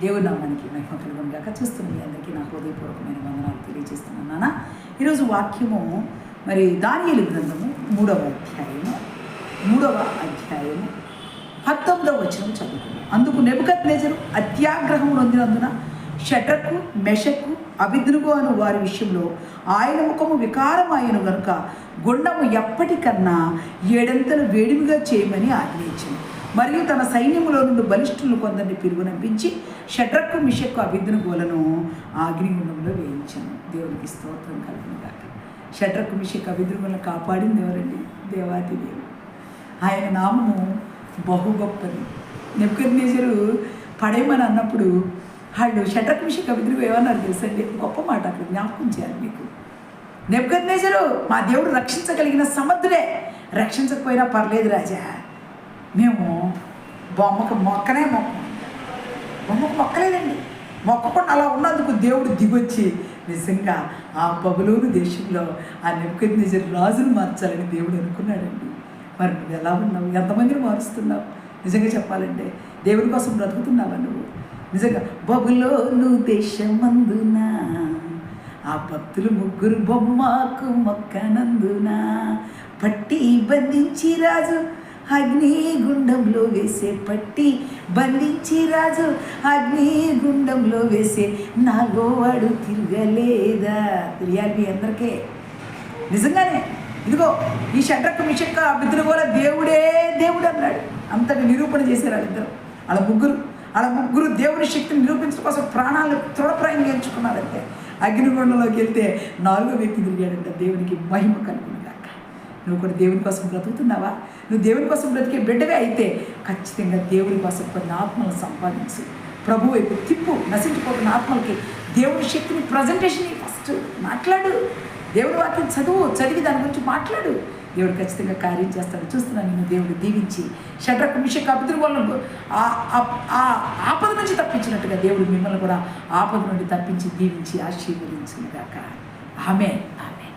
దేవుడి నామానికి మహిమ కలుగును గాక చూస్తున్న మీ అందరికీ నా హృదయపూర్వకమైన వందనాలు తెలియజేస్తున్నాను నాన్న. ఈరోజు వాక్యము మరి దానియలు గ్రంథము మూడవ అధ్యాయము మూడవ అధ్యాయము పంతొమ్మిదవ వచనం చదువుకున్నాం అందుకు నెబుకత్ నేజరు అత్యాగ్రహం నొందినందున షటకు మెషకు అభిద్రుగు అను వారి విషయంలో ఆయన ముఖము వికారం గనుక గుండము ఎప్పటికన్నా ఏడంతలు వేడిమిగా చేయమని ఆజ్ఞయించింది. మరియు తన సైన్యములో నుండి బలిష్ఠులను కొందరిని పిలువనంపించి షడ్రకు మిషక్కు అభిద్నుగోలను అగ్నిగుండంలో వేయించాను దేవునికి స్తోత్రం కలుగునుగాక. షడ్రకు మిషక్ అభిద్రుగులను కాపాడింది ఎవరండి? దేవాది దేవుడు ఆయన నామము బహు గొప్పది నెప్పుకొనేజరు పడేయమని అన్నప్పుడు వాళ్ళు షడ్రకు మిషక్ అభిద్రుగు ఏమన్నారు తెలుసండి. గొప్ప మాట అక్కడ జ్ఞాపకం చేయాలి మీకు. నెప్పుకొనేజరు మా దేవుడు రక్షించగలిగిన సమర్థుడే. రక్షించకపోయినా పర్లేదు రాజా. మేము బొమ్మకు మొక్కనే మొక్క. బొమ్మకు మొక్కలేదండి. మొక్కకుండా అలా ఉన్నందుకు దేవుడు దిగొచ్చి నిజంగా ఆ బబులోను దేశంలో ఆ నెప్పుకొనేజర్ రాజును మార్చాలని దేవుడు అనుకున్నాడండి. మరి నువ్వు ఎలా ఉన్నావు? ఎంతమందిని మారుస్తున్నావు? నిజంగా చెప్పాలంటే దేవుడి కోసం బ్రతుకుతున్నావా నువ్వు? నిజంగా బబులోను దేశమందున ఆ భక్తులు ముగ్గురు బొమ్మకు మొక్కనందున పట్టి బంధించి రాజు అగ్నిగుండంలో వేసే పట్టి బంధించి రాజు అగ్నిగుండంలో వేసే నాలో వాడు తిరగలేదా? తెలియాలి మీ అందరికీ. నిజంగానే ఇదిగో ఈ షడ్రకు మిషక్క కూడా దేవుడే దేవుడు అన్నాడు. అంతటి నిరూపణ చేశారు వాళ్ళిద్దరు. వాళ్ళ ముగ్గురు. అలా ముగ్గురు దేవుని శక్తిని నిరూపించడం కోసం ప్రాణాలు తృఢప్రాయం ఎంచుకున్నారంటే అగ్నిగుండంలోకి వెళ్తే నాలుగో వ్యక్తి తిరిగాడంటే దేవునికి మహిమ కలుగును నువ్వు కూడా దేవుని కోసం బ్రతుకుతున్నావా? నువ్వు దేవుని కోసం బ్రతికే బిడ్డవే అయితే ఖచ్చితంగా దేవుని కోసం కొన్ని ఆత్మలు సంపాదించు. ప్రభు వైపు తిప్పు నశించిపోతున్న ఆత్మలకి దేవుని శక్తిని ప్రజెంటేషన్ ఫస్ట్ మాట్లాడు. దేవుడి వాక్యం చదువు చదివి దాని గురించి మాట్లాడు. దేవుడు ఖచ్చితంగా కార్యం చేస్తాడు. చూస్తున్నాను నేను దేవుడు దీవించి. షడ్రక్ మిషక్ అభిద్రు ఆ ఆపద నుంచి తప్పించినట్టుగా దేవుడు మిమ్మల్ని కూడా ఆపద నుండి తప్పించి దీవించి ఆశీర్వదించింది కాక ఆమె ఆమె